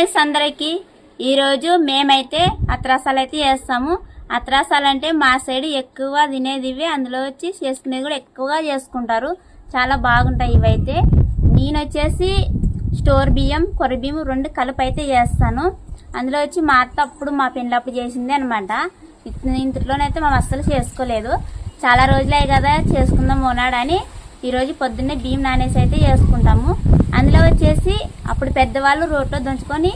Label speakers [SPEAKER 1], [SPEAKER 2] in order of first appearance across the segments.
[SPEAKER 1] Friends అందరికీ ఈరోజు మేమైతే అత్రాసాలు అయితే చేస్తాము. అత్రాసాలు అంటే మా సైడ్ ఎక్కువ తినేది ఇవి అందులో వచ్చి చేసుకునేది కూడా ఎక్కువగా చేసుకుంటారు. చాలా బాగుంటాయి ఇవైతే. నేను వచ్చేసి స్టోర్ బియ్యం కొర్ర బియ్యం రెండు కలిపి అయితే చేస్తాను. అందులో వచ్చి మా అత్త అప్పుడు మా పిల్లప్పుడు చేసింది అనమాట ఇంతలోనైతే మేము అస్సలు చేసుకోలేదు. చాలా రోజులే కదా చేసుకుందాం ఉన్నాడని ఈరోజు పొద్దున్నే బియ్యం నానేసి అయితే చేసుకుంటాము. అందులో వచ్చేసి అప్పుడు పెద్దవాళ్ళు రోట్లో దంచుకొని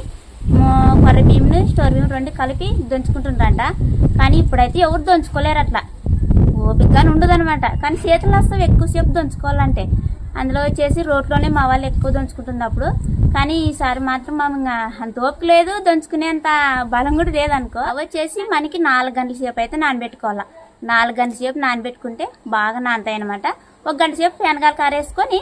[SPEAKER 1] కొర్ర బియ్యంని స్టోర్ బియ్యం రెండు కలిపి దంచుకుంటుంటారంట కానీ ఇప్పుడైతే ఎవరు దంచుకోలేరు అట్లా ఓపికగానే ఉండదనమాట కానీ చేతులు వస్తాం ఎక్కువసేపు దంచుకోవాలంటే. అందులో వచ్చేసి రోడ్లోనే మా వాళ్ళు ఎక్కువ దంచుకుంటున్నప్పుడు. కానీ ఈసారి మాత్రం మా ఇంకా అంత ఓపిక లేదు. దంచుకునేంత బలం కూడా లేదనుకో. అవి వచ్చేసి మనకి నాలుగు గంటల సేపు అయితే నానబెట్టుకోవాలి. నాలుగు గంటల సేపు నానబెట్టుకుంటే బాగా నానతాయి అనమాట ఒక గంట సేపు వెనకాల కారేసుకొని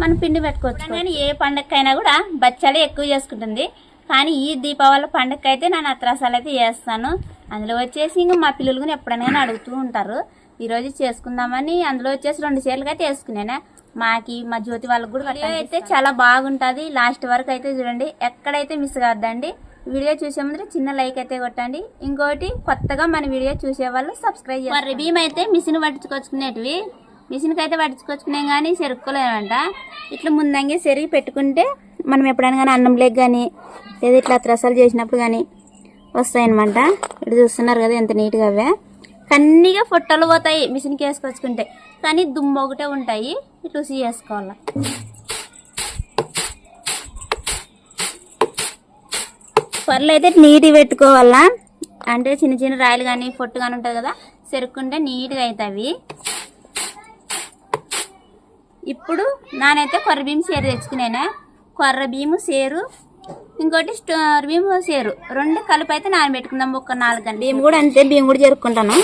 [SPEAKER 1] మనం పిండి పెట్టుకోవచ్చు. కానీ ఏ పండగకైనా కూడా బచ్చాలే ఎక్కువ చేసుకుంటుంది. కానీ ఈ దీపావళి పండగకి అయితే నేను అత్రాసాలు అయితే చేస్తాను. అందులో వచ్చేసి ఇంకా మా పిల్లలు కూడా ఎప్పుడైనా అడుగుతూ ఉంటారు. ఈరోజు చేసుకుందామని అందులో వచ్చేసి రెండు చీరలు అయితే వేసుకునేనా మాకి మా జ్యోతి వాళ్ళకి కూడా వీడియో అయితే చాలా బాగుంటుంది. లాస్ట్ వరకు అయితే చూడండి ఎక్కడైతే మిస్ కావద్దండి. వీడియో చూసే ముందు చిన్న లైక్ అయితే కొట్టండి. ఇంకోటి కొత్తగా మన వీడియో చూసే వాళ్ళు సబ్స్క్రైబ్ చేయండి మరి బియ్యం అయితే మిషన్ పట్టించుకొచ్చుకునేటివి. మిషన్కి అయితే పట్టించుకొచ్చుకునేం కానీ చెరుక్కోలేమంట. ఇట్లా ముందంగా చెరిగి పెట్టుకుంటే మనం ఎప్పుడైనా కానీ అన్నం లేక కానీ లేదా ఇట్లా అత్రసాలు చేసినప్పుడు కానీ వస్తాయన్నమాట. ఇటు చూస్తున్నారు కదా ఎంత నీట్గా అవే. కన్నీగా ఫొట్టలు పోతాయి మిషన్కి వేసుకొచ్చుకుంటే. కానీ దుమ్ము ఒకటే ఉంటాయి. ఇట్లా ఉసి చేసుకోవాలి. పర్లు అయితే నీట్గా పెట్టుకోవాలా. అంటే చిన్న చిన్న రాయలు కానీ పొట్టు కానీ ఉంటుంది కదా సెరుక్కుంటే నీట్గా అవుతాయి ఇప్పుడు నానైతే కొర్ర బియ్యం సేరు తెచ్చుకునేనా? కొర్ర బియ్యము సేరు ఇంకోటి స్టోర్ బియ్యం సేరు. రెండు కలిపి అయితే నానబెట్టుకుందాం ఒక నాలుగు గంటలు. బియ్యం కూడా అంతే బియ్యం కూడా జరుపుకుంటాను.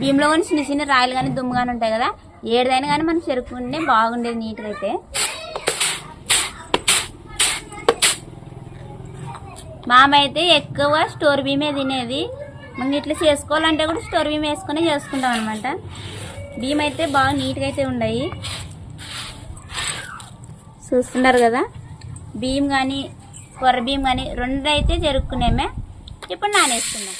[SPEAKER 1] బియ్యంలో కానీ చిన్న చిన్న రాయలు కానీ దుమ్ము కానీ ఉంటాయి కదా. ఏదైనా కానీ మనం చెరుకుంటే బాగుండేది నీట్గా అయితే. మామ అయితే ఎక్కువ స్టోర్ బియ్యమే తినేది. మనం ఇట్లా చేసుకోవాలంటే కూడా స్టోర్ బియ్యం వేసుకునే చేసుకుంటాం అనమాట బియ్యం అయితే బాగా నీట్గా అయితే ఉన్నాయి చూస్తున్నారు కదా? బియ్యం కానీ కొర్ర బియ్యం కానీ రెండు అయితే జరుపుకునేమే ఇప్పుడు నానేసుకున్నాం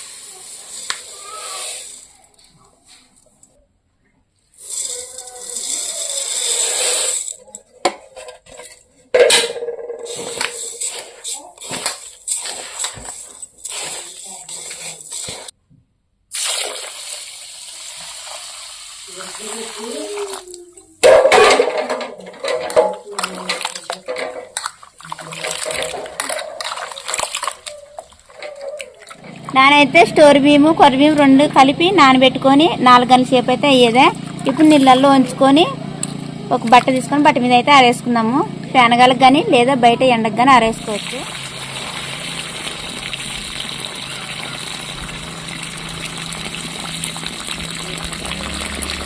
[SPEAKER 1] అయితే స్టోర్ బియ్యము కొర్ర బియ్యం రెండు కలిపి నానబెట్టుకొని నాలుగు గంటల సేపు అయితే అయ్యేదే. ఇప్పుడు నీళ్ళల్లో ఉంచుకొని ఒక బట్ట తీసుకొని బట్ట మీద అయితే ఆరేసుకుందాము. ఫ్యానగాలకు కానీ లేదా బయట ఎండకు కానీ ఆరేసుకోవచ్చు.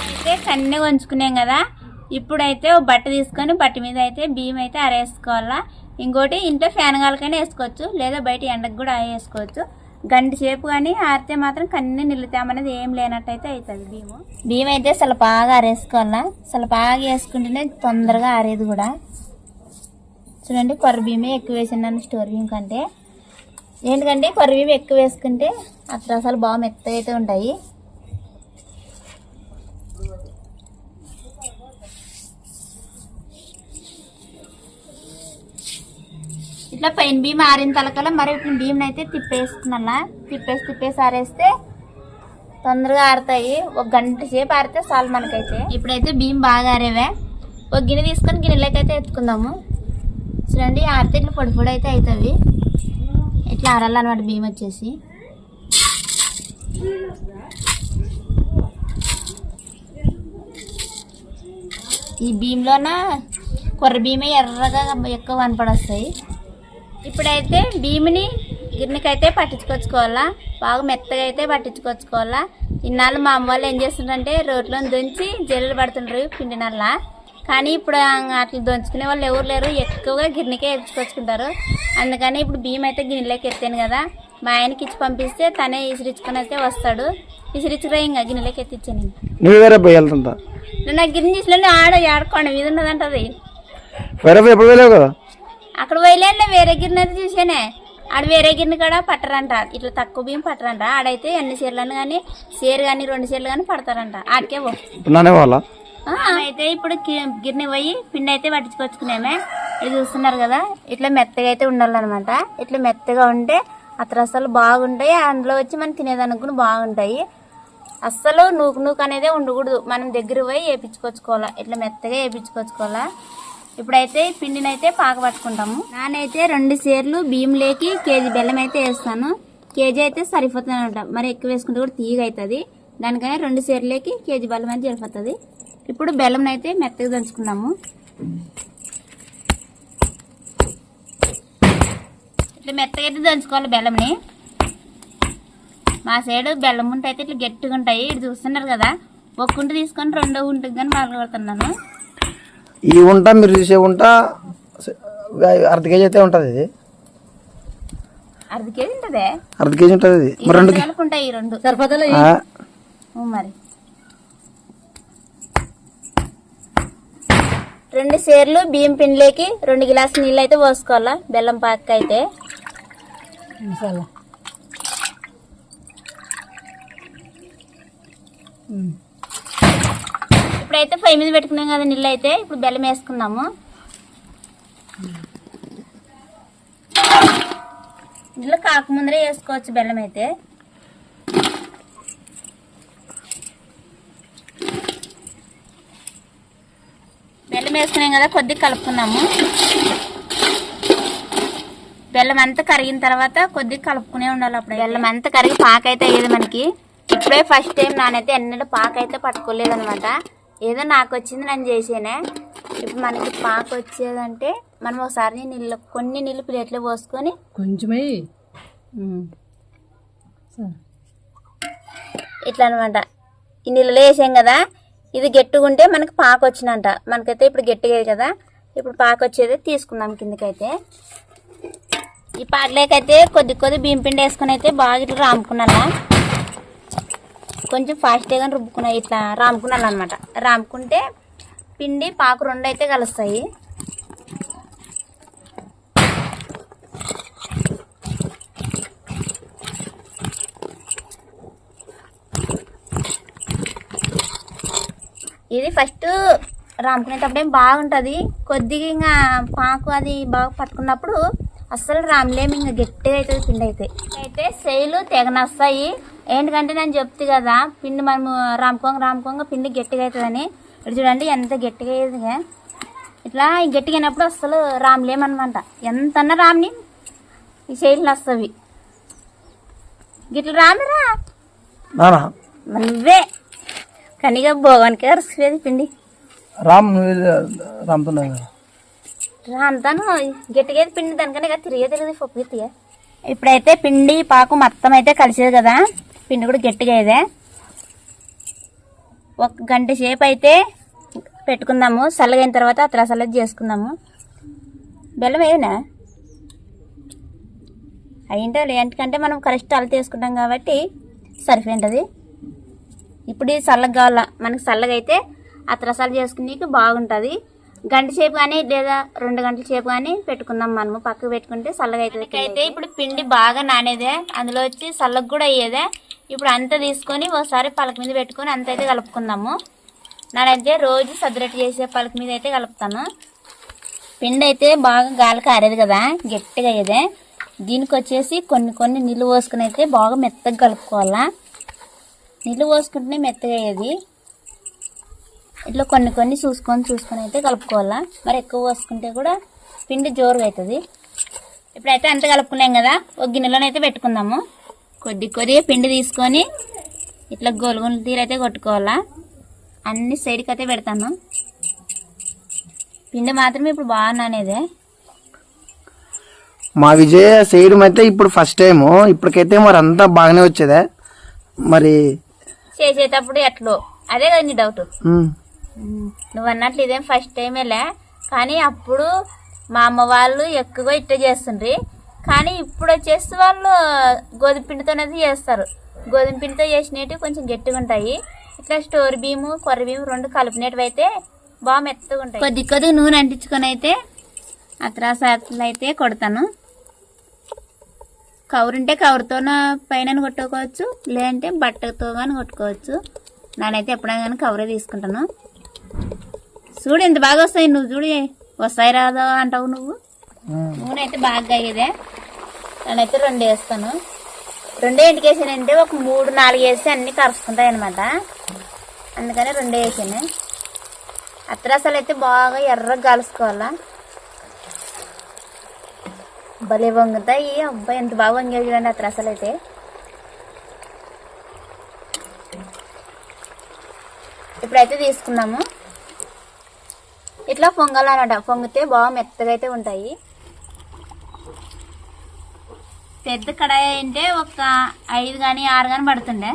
[SPEAKER 1] అయితే సన్నగా ఉంచుకున్నాం కదా. ఇప్పుడైతే ఒక బట్ట తీసుకొని బట్ట మీద అయితే బియ్యం అయితే ఆరేసుకోవాలా. ఇంకోటి ఇంట్లో ఫ్యానగాలకైనా వేసుకోవచ్చు లేదా బయట ఎండకు కూడా వేసుకోవచ్చు. గంట సేపు కానీ ఆరితే మాత్రం కన్నీ నిల్లుతామనేది ఏం లేనట్టయితే అవుతుంది బియ్యం బియ్యం అయితే అసలు బాగా ఆరేసుకోవాలా అసలు బాగా వేసుకుంటేనే తొందరగా ఆరేది కూడా. చూడండి కొర్ర బియ్యమే ఎక్కువ వేసినాను స్టోర్ బియ్యం కంటే ఏంటంటే కొర్ర బియ్యం ఎక్కువ వేసుకుంటే అసలు అసలు బాగా మెత్తగా అయితే ఉంటాయి. ఇట్లా పైన భీమ్ ఆరిన తలకల మరి ఇట్లా భీమ్ని అయితే తిప్పేస్తున్నా తిప్పేసి తిప్పేసి ఆరేస్తే తొందరగా ఆరుతాయి. ఒక గంట సేపు ఆరితే చాలు మనకైతే. ఇప్పుడైతే భీమ్ బాగా ఆరేవే. ఒక గిన్నె తీసుకొని గిన్నెలోకి అయితే ఎత్తుకుందాము. చూడండి ఆరితే ఇట్లా పొడి పొడి అయితే అవుతుంది ఇట్లా ఆరాలన్నమాట భీమ్ వచ్చేసి. ఈ బియ్యంలోన కొర్ర భీమే ఎర్రగా ఎక్కువ కనపడొస్తాయి. ఇప్పుడైతే బియ్యని గిన్నెకైతే పట్టించుకొచ్చుకోవాలా? బాగా మెత్తగా అయితే పట్టించుకొచ్చుకోవాలా? ఇన్నాళ్ళు మా అమ్మ వాళ్ళు ఏం చేస్తుంటారంటే రోట్లో దంచి జల్లులు పడుతుంటారు పిండి నల్ల కానీ ఇప్పుడు అట్లా దంచుకునే వాళ్ళు ఎవరు లేరు ఎక్కువగా గిన్నెకే ఎత్తుకొచ్చుకుంటారు అందుకని ఇప్పుడు బియ్యం అయితే గిన్నెలోకి ఎత్తాను కదా మా ఆయనకి ఇచ్చి పంపిస్తే తనే ఇసిరించుకొని అయితే వస్తాడు. విసిరిచ్చురా ఇంకా గిన్నెలోకి ఎత్తిచ్చాను
[SPEAKER 2] నువ్వు
[SPEAKER 1] నా గిన్నె తీసులో ఆడ ఆడుకోండి మీద ఉన్నదంటది.
[SPEAKER 2] ఎప్పుడు వెళ్ళావు కదా?
[SPEAKER 1] అక్కడ పోయలేండి వేరే గిన్నె అయితే చూసానే. ఆడ వేరే గిన్నె కూడా పట్టరంట. ఇట్లా తక్కువ బియ్యం పట్టరంట. ఆడైతే ఎన్ని చీరలను కానీ చీర కానీ రెండు చీరలు కానీ పడతారంట. ఆడికే పో.
[SPEAKER 2] ఇప్పుడు నానే వాళ్ళ
[SPEAKER 1] ఆ, అయితే ఇప్పుడు గిన్నె పోయి పిండి అయితే పట్టించుకొచ్చుకునేమే. ఇది చూస్తున్నారు కదా ఇట్లా మెత్తగా అయితే ఉండాలన్నమాట. ఇట్లా మెత్తగా ఉంటే అసలు బాగుంటాయి. అందులో వచ్చి మనం తినేదానికి కూడా బాగుంటాయి. అస్సలు నూకు నూకు అనేది ఉండకూడదు. మనం దగ్గర పోయి వేపించుకొచ్చుకోవాలా. ఇట్లా మెత్తగా వేపించుకొచ్చుకోవాలా. ఇప్పుడైతే ఈ పిండిని అయితే పాక పట్టుకుంటాము నానైతే రెండు సేర్లు బియ్యం లేకి కేజీ బెల్లం అయితే వేస్తాను. కేజీ అయితే సరిపోతుంది అనమాట మరి ఎక్కువ వేసుకుంటే కూడా తీగ అవుతుంది దానికని రెండు సేర్లేకి కేజీ బెల్లం అయితే సరిపోతుంది. ఇప్పుడు బెల్లం అయితే మెత్తగా దంచుకున్నాము. ఇట్లా మెత్తగా అయితే దంచుకోవాలి బెల్లంని. మా సైడ్ బెల్లం ఉంటే అయితే ఇట్లా గట్టిగా ఉంటాయి ఇటు చూస్తున్నారు కదా ఒక గుంట తీసుకొని రెండో గుంటకి కానీ మొదలు పెడుతున్నాను
[SPEAKER 2] ఈ ఉంట మీరు చూసే ఉంట అర్ధ కేజీ అయితే ఉంటుంది ఇది.
[SPEAKER 1] అర్ధ కేజీ ఉంటుందే?
[SPEAKER 2] అర్ధ కేజీ ఉంటుంది ఇది.
[SPEAKER 1] ఈ
[SPEAKER 2] మరి రెండు
[SPEAKER 1] రెండు ఉంటాయి సరిపోతలే. మరి. రెండు సేర్లు బియ్యం పిండిలోకి రెండు గిలాసులు నీళ్ళు అయితే పోసుకోవాలా? బెల్లం పాక అయితే ఇప్పుడైతే పొయ్యి మీద పెట్టుకున్నాం కదా నీళ్ళు అయితే ఇప్పుడు బెల్లం వేసుకుందాము. ఇందులో కాకముందరే వేసుకోవచ్చు బెల్లం అయితే. బెల్లం వేసుకున్నాం కదా కొద్దిగా కలుపుకున్నాము బెల్లం అంతా కరిగిన తర్వాత కొద్దిగా కలుపుకునే ఉండాలి అప్పుడు బెల్లం అంతా కరిగి పాక అయితే అయ్యేది మనకి. ఇప్పుడే ఫస్ట్ టైం నానైతే ఎన్నడూ పాక అయితే పట్టుకోలేదు అనమాట ఏదో నాకు వచ్చింది నేను చేసేనే. ఇప్పుడు మనకి పాక వచ్చేదంటే మనం ఒకసారి నీళ్ళు కొన్ని నీళ్ళు ప్లేట్లో పోసుకొని
[SPEAKER 3] కొంచెమే
[SPEAKER 1] ఇట్లా అనమాట ఈ నీళ్ళలో వేసాం కదా ఇది గట్టిగా ఉంటే మనకి పాక వచ్చినంట మనకైతే ఇప్పుడు గట్టిగా కదా ఇప్పుడు పాక వచ్చేది తీసుకుందాం కిందకైతే. ఈ పాటలేకైతే కొద్ది కొద్ది బియ్యం పిండి వేసుకుని అయితే బాగా ఇట్లా రాముకున్నాను. కొంచెం ఫాస్ట్గా రుబ్బుకున్నా ఇట్లా రాముకున్నాను అనమాట రాముకుంటే పిండి పాకు రెండు అయితే కలుస్తాయి. ఇది ఫస్ట్ రాముకునేటప్పుడు ఏం బాగుంటుంది. కొద్దిగా ఇంకా పాకు అది బాగా పట్టుకున్నప్పుడు అస్సలు రాములేమి ఇంకా గట్టిగా అవుతుంది పిండి అయితే. అయితే శైలు తెగ నస్తాయి ఏంటంటే నేను చెప్తే కదా పిండి మనము రాముకోంగ రాముకోంగ పిండి గట్టిగా అవుతుందని ఇప్పుడు చూడండి ఎంత గట్టిగా అయ్యేదిగా ఇట్లా ఈ గట్టిగా అయినప్పుడు అస్సలు రాములేమన్నమాట ఎంతన్నా రామ్ని ఈ శైలు నస్తవి గిట్ల రామురా? నువ్వే. కనిగా భోగానికి అరుసుకునేది పిండి.
[SPEAKER 2] రామ్ నువ్వు వెళ్ళి-
[SPEAKER 1] అంతాను గట్టిగా పిండి దానికనే కదా తిరిగే తిరిగి పప్పు ఇప్పుడైతే పిండి పాకు మొత్తం అయితే కలిసేది కదా. పిండి కూడా గట్టిగా అయ్యేదే ఒక గంట సేపు అయితే పెట్టుకుందాము. చల్లగైన తర్వాత అతలా చల్లది చేసుకుందాము. బెల్లం ఏదైనా? అయింటే ఎందుకంటే మనం కరెక్ట్ అలా తీసుకుంటాం కాబట్టి సరిపోయింటుంది. ఇప్పుడు ఇది చల్లగా కావాలా? మనకి చల్లగా అయితే అత్రసాలు చేసుకునేకి బాగుంటుంది. గంట సేపు కానీ లేదా రెండు గంటల సేపు కానీ పెట్టుకుందాం మనము. పక్కకు పెట్టుకుంటే చల్లగా అవుతుంది అయితే ఇప్పుడు పిండి బాగా నానేదే. అందులో వచ్చి చల్లగా కూడా అయ్యేదే. ఇప్పుడు అంతా తీసుకొని ఒకసారి పలక మీద పెట్టుకొని అంత అయితే కలుపుకుందాము. నేనైతే రోజు సద్దరట్టు చేసే పలక మీద అయితే కలుపుతాను. పిండి అయితే బాగా గాలి కారేది కదా గట్టిగా అయ్యేదే. దీనికి వచ్చేసి కొన్ని కొన్ని నీళ్ళు పోసుకుని అయితే బాగా మెత్తగా కలుపుకోవాలా. నీళ్ళు పోసుకుంటేనే మెత్తగా అయ్యేది. ఇట్లా కొన్ని కొన్ని చూసుకొని చూసుకొని అయితే కలుపుకోవాలా. మరి ఎక్కువ పోసుకుంటే కూడా పిండి జోరుగా అవుతుంది ఇప్పుడైతే అంత కలుపుకున్నాం కదా ఒక గిన్నెలోనైతే పెట్టుకుందాము. కొద్ది కొద్దిగా పిండి తీసుకొని ఇట్లా గోలుగుండ్ల తీరు అయితే కొట్టుకోవాలా. అన్ని సైడ్కి అయితే పెడతాను. పిండి మాత్రం ఇప్పుడు బాగా నానేదే.
[SPEAKER 2] మా విజయ చేయడం అయితే ఇప్పుడు ఫస్ట్ టైము ఇప్పటికైతే మరి అంతా బాగానే వచ్చేదే. మరి
[SPEAKER 1] చేసేటప్పుడు ఎట్లో? అదే కదా నీ డౌట్ నువ్వు అన్నట్లు ఇదేం ఫస్ట్ టైమేలే కానీ అప్పుడు మా అమ్మ వాళ్ళు ఎక్కువగా ఇట్టే చేస్తుండ్రి. కానీ ఇప్పుడు వచ్చేసి వాళ్ళు గోధుమ పిండితోనేది చేస్తారు. గోధుమ పిండితో చేసినవి కొంచెం గట్టిగా ఉంటాయి. ఇట్లా స్టోర్ బీము కొర్ర బీము రెండు కలిపినవి అయితే బాగా మెత్తగా ఉంటాయి. కొద్ది కొద్ది నూనె అంటించుకొని అయితే అత్రాసాట్లు అయితే కొడతాను. కవర్ ఉంటే కవర్తోన పైన కొట్టుకోవచ్చు లేదంటే బట్టతో కానీ కొట్టుకోవచ్చు. నేనైతే ఎప్పుడైనా కానీ కవరే తీసుకుంటాను. చూడు ఎంత బాగా వస్తాయి నువ్వు చూడు. వస్తాయి రాదా అంటావు నువ్వు? నూనె అయితే బాగా అయ్యేదే. నేనైతే రెండు వేస్తాను. రెండే ఇంటికి వేసానంటే ఒక మూడు నాలుగు వేసి అన్నీ కరుచుకుంటాయి అనమాట అందుకని రెండే వేసాను. అత్రాసాలు అయితే బాగా ఎర్రగా కలుసుకోవాలా భలే వంగుతాయి. అబ్బాయి ఎంత బాగా వంగేవి చూడండి అత్రాసాలు అయితే. ఇప్పుడైతే తీసుకున్నాము ఇట్లా పొంగాలన్నమాట. పొంగితే బాగా మెత్తగా అయితే ఉంటాయి. పెద్ద కడాయి అంటే ఒక ఐదు కానీ ఆరు కానీ పడుతుండే.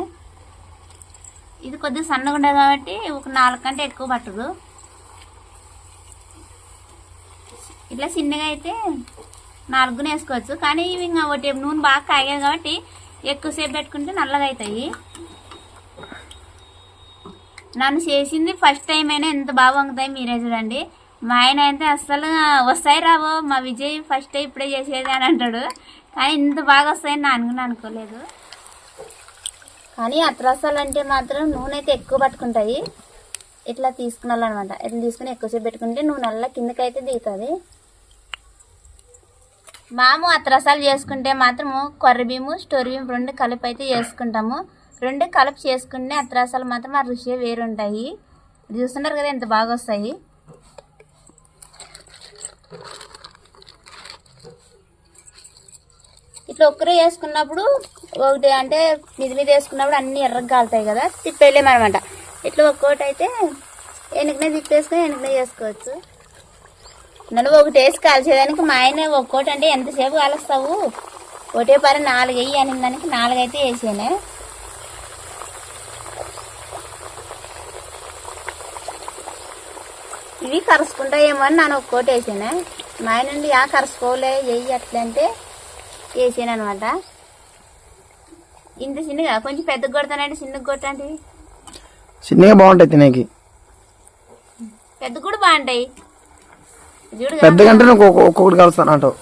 [SPEAKER 1] ఇది కొద్దిగా సన్నగా ఉండదు కాబట్టి ఒక నాలుగు కంటే ఎక్కువ పట్టదు. ఇట్లా చిన్నగా అయితే నాలుగునే వేసుకోవచ్చు. కానీ ఇవి ఇంకా ఒకటి నూనె బాగా కాగాయి కాబట్టి ఎక్కువసేపు పెట్టుకుంటే నల్లగా అవుతాయి. నన్ను చేసింది ఫస్ట్ టైం అయినా ఎంత బాగా వంగుతాయి మీరే చూడండి. మా ఆయన అయితే అస్సలు వస్తాయి రావో మా విజయ్ ఫస్ట్ టైం ఇప్పుడే చేసేది అని అంటాడు. కానీ ఇంత బాగా వస్తాయని నేను అనుకుని అనుకోలేదు. కానీ అత్రసాలు అంటే మాత్రం నూనె అయితే ఎక్కువ పట్టుకుంటాయి. ఇట్లా తీసుకున్నాలన్నమాట. ఇట్లా తీసుకుని ఎక్కువసేపు పెట్టుకుంటే నూనె నల్ల కిందకైతే దిగుతుంది. మాము అత్రసాలు చేసుకుంటే మాత్రము కొర్ర బియ్యము స్టోర్ బియ్యం రెండు కలిపి అయితే చేసుకుంటాము. రెండు కలప్ చేసుకుంటే అత్రాసాలు మాత్రం ఆ రుచి వేరు ఉంటాయి చూస్తున్నారు కదా ఎంత బాగా వస్తాయి ఇట్లా ఒక్కరే వేసుకున్నప్పుడు ఒకటి అంటే మీద మీద వేసుకున్నప్పుడు అన్నీ ఎర్రగా కాలుతాయి కదా తిప్పేయలేమన్నమాట ఇట్లా ఒక్కోటి అయితే వెనుకనే తిప్పేసుకొని వెనకనే చేసుకోవచ్చు నన్ను ఒకటి వేసి కాల్చేదానికి మా ఆయన ఒక్కోటి అంటే ఎంతసేపు కాలుస్తావు? ఒకటే పని నాలుగు వెయ్యి అని దానికి నాలుగు అయితే వేసాను. ఇవి కరుచుకుంటాయేమో అని నేను ఒక్కోటి వేసాను. మా ఆయన నుండి ఆ కరుచుకోలే వెయ్యి అట్లా అంటే వేసాను అనమాట ఇంత చిన్నగా కొంచెం పెద్ద కొడతానంటే చిన్నగా కొట్టండి.
[SPEAKER 2] చిన్నగా బాగుంటాయి తినేకి.
[SPEAKER 1] పెద్ద కూడా బాగుంటాయి. చూడు
[SPEAKER 2] పెద్ద కంటే నువ్వు ఒక్కొక్క- ఒక్కొక్కటి కలుస్తాను అంటావు.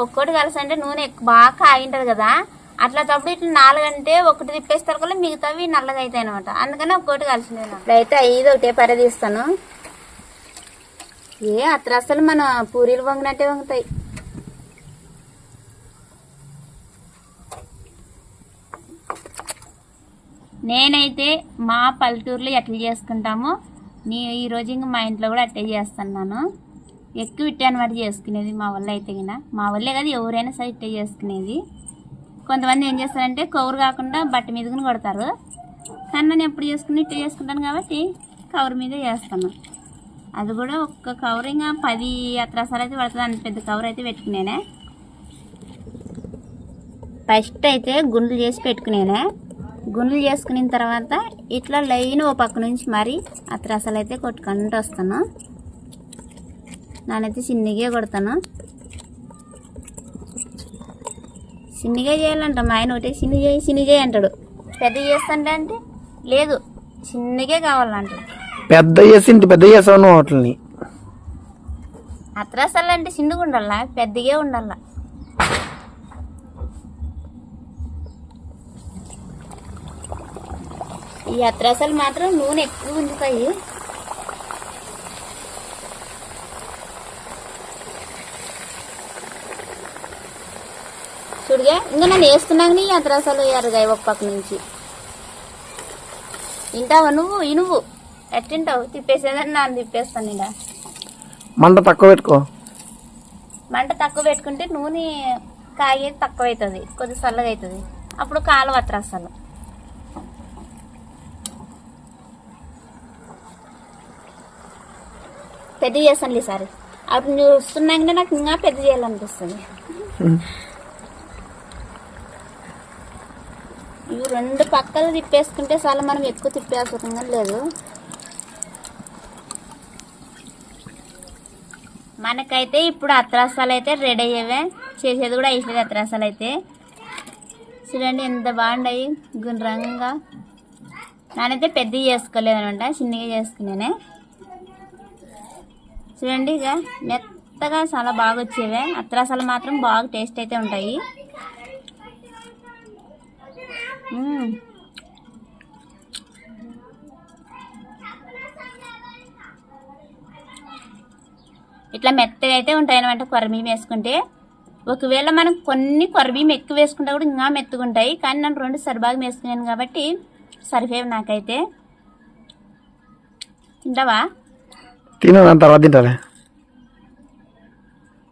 [SPEAKER 1] ఒక్కోటి కలిసి అంటే నూనె బాగా కాగింటది కదా. అట్లా తప్పుడు ఇట్లా నాలుగు అంటే ఒకటి తిప్పేస్తారు కూడా మిగతావి నల్లగా అవుతాయి అనమాట అందుకని ఒక్కోటి కలిసింది ఇప్పుడైతే ఐదు ఒకటే పరే తీస్తాను. ఏ అత్ర అసలు మన పూరీలు వంగినట్టే వంగుతాయి. నేనైతే మా పల్లెటూరులో ఎట్లా చేసుకుంటామో నీ ఈ రోజు ఇంక మా ఇంట్లో కూడా అట్టే చేస్తున్నాను. ఎక్కువ ఇట్టే అనమాట చేసుకునేది మా వల్ల అయితే గిన. మా వల్లే కదా ఎవరైనా సరే ఇట్టే చేసుకునేది. కొంతమంది ఏం చేస్తారంటే కవర్ కాకుండా బట్ట మీదకుని కొడతారు. కానీ నేను ఎప్పుడు చేసుకుని ఇట్టే చేసుకుంటాను కాబట్టి కవర్ మీదే చేస్తాను. అది కూడా ఒక్క కవర్ ఇంకా పది అత్రాసాలు అయితే పడుతుంది. అంత పెద్ద కవర్ అయితే పెట్టుకునేనే ఫస్ట్ అయితే గుండ్లు చేసి పెట్టుకునేనే గుండ్లు చేసుకున్న తర్వాత ఇట్లా లైన్ ఓ పక్క నుంచి మరి అత్రాసాలు అయితే కొట్టుకుంటూ వస్తాను. నానైతే చిన్నగా కొడతాను. చిన్నగా చేయాలంట మా ఆయన ఒకటే చిన్న చేయి చిన్న చేయి అంటాడు. పెద్ద చేస్తాంటే అంటే? లేదు చిన్నగే కావాలంటాడు
[SPEAKER 2] పెద్ద చేసి పెద్ద చేసావు నువ్వు వాటిని
[SPEAKER 1] అత్రాసాలు అంటే చిన్నగా ఉండాలా? పెద్దగా ఉండాలా? ఈ అత్రాసాలు మాత్రం నూనె ఎక్కువ ఉండిపోయి చూడుగా ఇంకా నన్ను వేస్తున్నాక నీ అత్రాసాలు ఎరగాయి ఒక పక్క నుంచి. వింటావా నువ్వు? ఇనువు ఎట్టింటావు తిప్పేసేదని నాన్న తిప్పేస్తాను ఇలా
[SPEAKER 2] మంట తక్కువ పెట్టుకో.
[SPEAKER 1] మంట తక్కువ పెట్టుకుంటే నూనె కాగేది తక్కువ అవుతుంది కొద్దిగా చల్లగా అవుతుంది అప్పుడు కాలు వత్తరు అసలు పెద్ద చేస్తాను ఈసారి అప్పుడు వస్తున్నాక నాకు ఇంకా పెద్ద చేయాలనిపిస్తుంది. ఇవి రెండు పక్కలు తిప్పేసుకుంటే చాలా మనం ఎక్కువ తిప్పేసుకుందాం లేదు. మనకైతే ఇప్పుడు అత్రాసాలు అయితే రెడీ అయ్యేవే. చేసేది కూడా అయిపోయింది అత్రాసాలు అయితే. చూడండి ఎంత బాగున్నాయి గుండ్రంగా. నానైతే పెద్దవి చేసుకోలేదు అనమాట చిన్నగా చేసుకున్నానే. చూడండి ఇక మెత్తగా చాలా బాగా వచ్చేవే. అత్రాసాలు మాత్రం బాగా టేస్ట్ అయితే ఉంటాయి. ఇట్లా మెత్తగా అయితే ఉంటాయి అనమాట కొరబీం వేసుకుంటే. ఒకవేళ మనం కొన్ని కొరబీం ఎక్కువ వేసుకుంటే కూడా ఇంకా మెత్తగా ఉంటాయి కానీ నేను రెండు సరిబాగా వేసుకున్నాను కాబట్టి సరిపోయేవి నాకైతే. తింటావా?
[SPEAKER 2] తిను తర్వాత తింటాలే.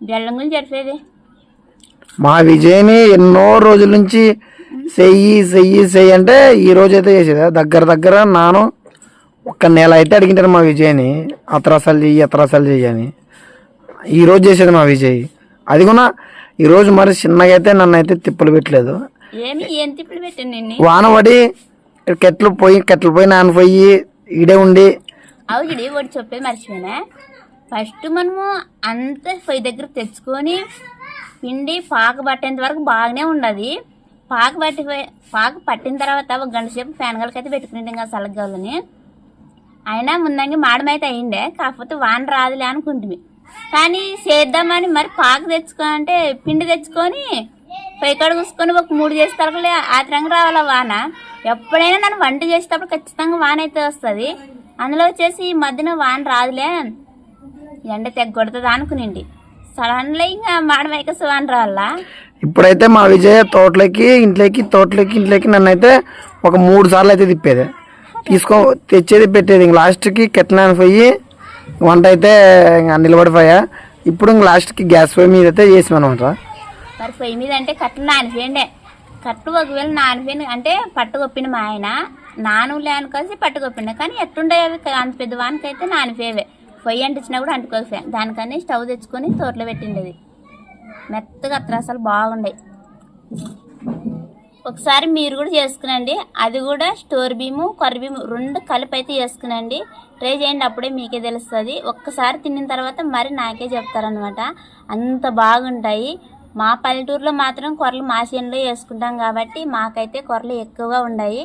[SPEAKER 1] బెల్లం గురించి
[SPEAKER 2] మా విజయ్ని ఎన్నో రోజుల నుంచి చెయ్యి చెయ్యి చెయ్యి అంటే ఈ రోజు అయితే చేసేది. దగ్గర దగ్గర నాను ఒక్క నెల అయితే అడిగింటాను మా విజయ్ని. అత్రాసాలు చెయ్యి అత్రాసాలు చెయ్యి అని. ఈ రోజు చేసేది మా విజయ్. అది కూడా ఈ రోజు మరి చిన్నగా అయితే నన్ను అయితే తిప్పలు పెట్టలేదు. వాన పడి కెట్లు పోయి కెట్లు పోయి నాన్న పోయి ఈడే ఉండి.
[SPEAKER 1] అవుజుడి ఒకటి చెప్పేది మర్చిపోయినా? ఫస్ట్ మనము అంత పొయ్యి దగ్గర తెచ్చుకొని పిండి పాక పట్టేంత వరకు బాగానే ఉండదు పాకు పట్టి పాకు పట్టిన తర్వాత ఒక గంట సేపు ఫ్యాన్ గలకైతే పెట్టుకుంటాం కదా చల్లగాలని అయినా ముందంగా మాడమైతే అయ్యిండే కాకపోతే వాన రాదులే అనుకుంటుంది కానీ చేద్దామని మరి పాకు తెచ్చుకో అంటే పిండి తెచ్చుకొని పైకాడు కూసుకొని ఒక మూడు చేసే ఆ ఆత్రంగా రావాలా వాన. ఎప్పుడైనా నన్ను వంట చేసేటప్పుడు ఖచ్చితంగా వాన అయితే వస్తుంది. అందులో వచ్చేసి ఈ మధ్యన వాన రాదులే ఎండ తెగొడుతుంది అనుకునిండి సడన్లీ ఇంకా మాడమైక వాన రావాలా?
[SPEAKER 2] ఇప్పుడైతే మా విజయ తోటలోకి ఇంట్లోకి తోటలోకి ఇంట్లోకి నన్ను అయితే ఒక మూడు సార్లు అయితే తిప్పేది. తీసుకో తెచ్చేది పెట్టేది. ఇంక లాస్ట్కి కెట్లని పోయి వంట అయితే ఇంకా నిలబడిపోయా. ఇప్పుడు ఇంక లాస్ట్కి గ్యాస్ పొయ్యి మీద అయితే చేసామన్నమాట
[SPEAKER 1] మరి పొయ్యి మీద అంటే కట్టు నానిపోయిండే. కట్టు ఒకవేళ నానిపోయిన అంటే పట్టుకొప్పిన మా ఆయన. నానులే అనుకోసి కలిసి పట్టుకొప్పిండే. కానీ ఎట్టుండే అవి? అంత పెద్ద అయితే నానిపోయేవే. పొయ్యి అంటించినా కూడా అంటుకోకపోయా. దానికని స్టవ్ తెచ్చుకొని తోటలో పెట్టిండేది. మెత్తగా అత్రాసాలు బాగుండే ఒకసారి మీరు కూడా చేసుకునండి. అది కూడా స్టోర్ బీము కొర్ర బీము రెండు కలిపి అయితే చేసుకునండి. ట్రై చేయండి అప్పుడే మీకే తెలుస్తుంది. ఒక్కసారి తిన్న తర్వాత మరి నాకే చెప్తారనమాట అంత బాగుంటాయి. మా పల్లెటూరులో మాత్రం కొరలు మా చేనులో వేసుకుంటాం కాబట్టి మాకైతే కొరలు ఎక్కువగా ఉన్నాయి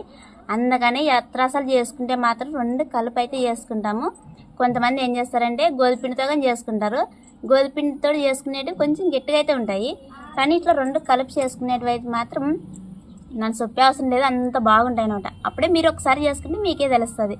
[SPEAKER 1] అందుకని అత్రాసాలు చేసుకుంటే మాత్రం రెండు కలుపు అయితే చేసుకుంటాము. కొంతమంది ఏం చేస్తారంటే గోధుపిండితో కానీ చేసుకుంటారు. గోధుపిండితో చేసుకునేటివి కొంచెం గట్టిగా అయితే ఉంటాయి. కానీ ఇట్లా రెండు కలిపి చేసుకునేటివి అయితే మాత్రం నన్ను సొప్పి అవసరం లేదు అంత బాగుంటాయి అనమాట అప్పుడే మీరు ఒకసారి చేసుకుంటే మీకే తెలుస్తుంది.